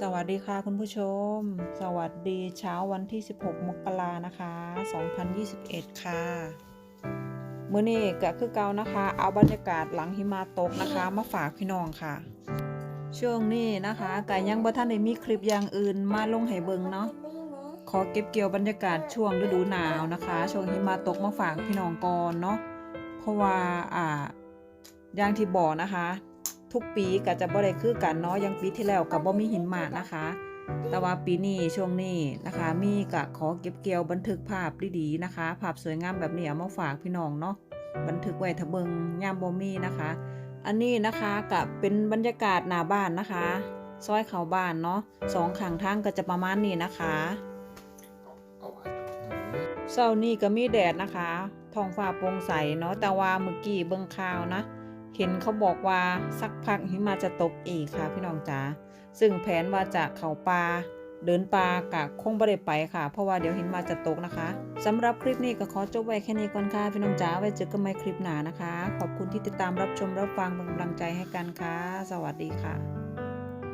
สวัสดีค่ะคุณผู้ชม สวัสดีเช้าวันที่ 16 มกรานะคะ 2021 ค่ะมื้อนี้ก็คือเก่านะคะ เอาบรรยากาศหลังหิมะตกนะคะ มาฝากพี่น้องค่ะ ช่วงนี้นะคะก็ยังบ่ทันได้มีคลิปอย่างอื่นมาลงให้เบิ่งเนาะขอเก็บเกี่ยวบรรยากาศช่วงฤดูหนาวนะคะ ช่วงหิมะตกมาฝากพี่น้องก่อนเนาะเพราะว่าอ่าอย่างที่บอกนะคะ ทุกปีก็จะบ่ได้คือกันเนาะย่างปีที่แล้วก็บบ่มีหินหมะนะคะ แต่ว่าปีนี้ช่วงนี้นะคะ มีก็ขอเก็บเกี่ยวบันทึกภาพดีๆนะคะ ภาพสวยงามแบบนี้เอามาฝากพี่น้องเนาะบันทึกไว้ถ้าเบิงยามบ่มีนะคะ อันนี้นะคะก็เป็นบรรยากาศหน้าบ้านนะคะซอยเขาบ้านเนาะสองข้างทางก็จะประมาณนี้นะคะเช้านี้ก็มีแดดนะคะท้องฟ้าโปร่งใสเนาะแต่ว่าเมื่อกี้เบิ่งข่าวนะ เห็นเขาบอกว่าสักพักหิมะจะตกอีกค่ะพี่น้องจ๋าซึ่งแผนว่าจะเข่าปลาเดินปลากะคงบ่ได้ไปค่ะ เพราะว่าเดี๋ยวหิมะจะตกนะคะสำหรับคลิปนี้ก็ขอจบไว้แค่นี้ก่อนค่ะพี่น้องจ๋าไว้เจอกันใหม่คลิปหน้านะคะ ขอบคุณที่ติดตามรับชมรับฟังเป็นกำลังใจให้กันค่ะ สวัสดีค่ะ